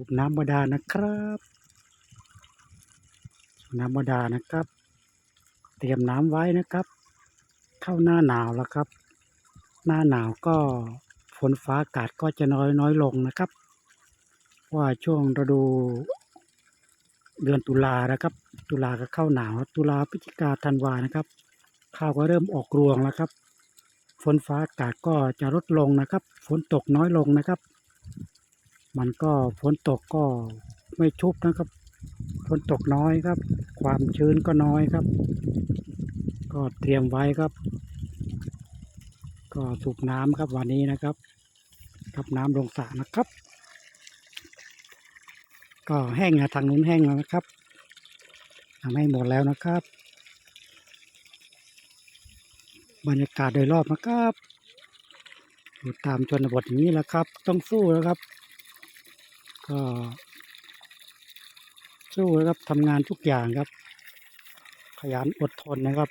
สูบน้ำบาดาลนะครับสูบน้ำบาดาลนะครับ เตรียมน้ำไว้นะครับ เข้าหน้าหนาวแล้วครับ หน้าหนาวก็ฝนฟ้าอากาศก็จะน้อยน้อยลงนะครับเพราะว่าช่วงฤดูเดือนตุลานะครับ ตุลาก็เข้าหนาว ตุลาพฤศจิกาธันวานะครับ ข้าวก็เริ่มออกรวงแล้วครับ ฝนฟ้าอากาศก็จะลดลงนะครับ ฝนตกน้อยลงนะครับ มันก็ฝนตกก็ไม่ชุบนะครับฝนตกน้อยครับ ความชื้นก็น้อยครับ ก็เตรียมไว้ครับ ก็สูบน้ำครับวันนี้นะครับครับน้ำลงสระนะครับ ก็แห้งนะทางนู้นแห้งแล้วนะครับทำให้หมดแล้วนะครับ บรรยากาศโดยรอบนะครับอยู่ตามชนบทอย่างนี้แหละครับ ต้องสู้แล้วครับ ก็สู้แล้วครับทำงานทุกอย่างครับ ขยันอดทนนะครับ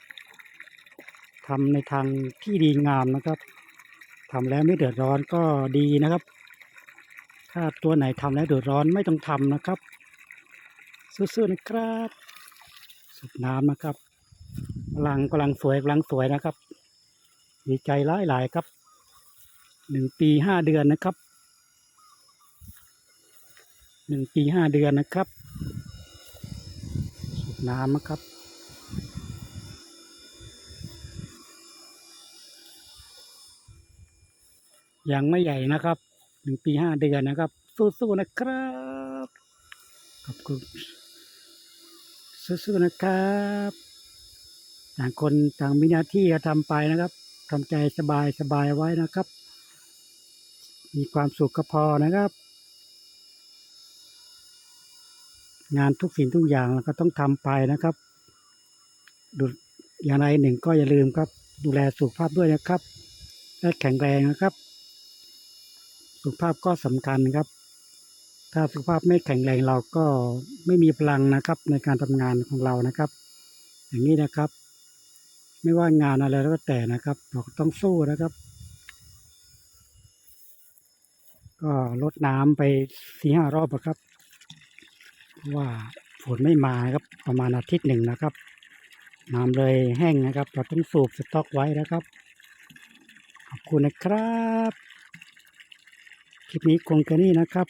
ทำในทางที่ดีงามนะครับทำแล้วไม่เดือดร้อนก็ดีนะครับ ถ้าตัวไหนทำแล้วเดือดร้อนไม่ต้องทำนะครับสู้ๆนะครับสูบน้ำนะครับกำลังกำลังสวยกำลังสวยนะครับ ดีใจหลายหลายๆครับหนึ่งปีห้าเดือนนะครับ หนึ่งปีห้าเดือนนะครับสูบน้ำนะครับยังไม่ใหญ่นะครับหนึ่งปีห้าเดือนนะครับ สู้ๆนะครับขอบคุณสู้ๆนะครับต่างคนต่างมีหน้าที่ทำไปนะครับทำใจสบายสบายไว้นะครับ มีความสุขก็พอนะครับ งานทุกสิ่งทุกอย่างเราก็ต้องทำไปนะครับ ดูอย่างไรหนึ่งก็อย่าลืมครับ ดูแลสุขภาพด้วยนะครับ และแข็งแรงนะครับ สุขภาพก็สำคัญครับ ถ้าสุขภาพไม่แข็งแรงเราก็ไม่มีพลังนะครับ ในการทำงานของเรานะครับ อย่างนี้นะครับ ไม่ว่างานอะไรแล้วแต่นะครับเราก็ต้องสู้นะครับ ก็ลดน้ำไปสี่ห้ารอบครับ ว่าฝนไม่มาครับประมาณอาทิตย์หนึ่งนะครับน้ำเลยแห้งนะครับเราต้องสูบสต็อกไว้นะครับ ขอบคุณนะครับ คลิปนี้คงแค่นี้นะครับ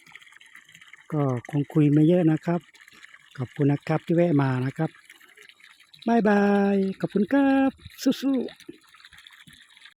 ก็คงคุยไม่เยอะนะครับ ขอบคุณนะครับที่แวะมานะครับบายบาย ขอบคุณครับสู้ๆ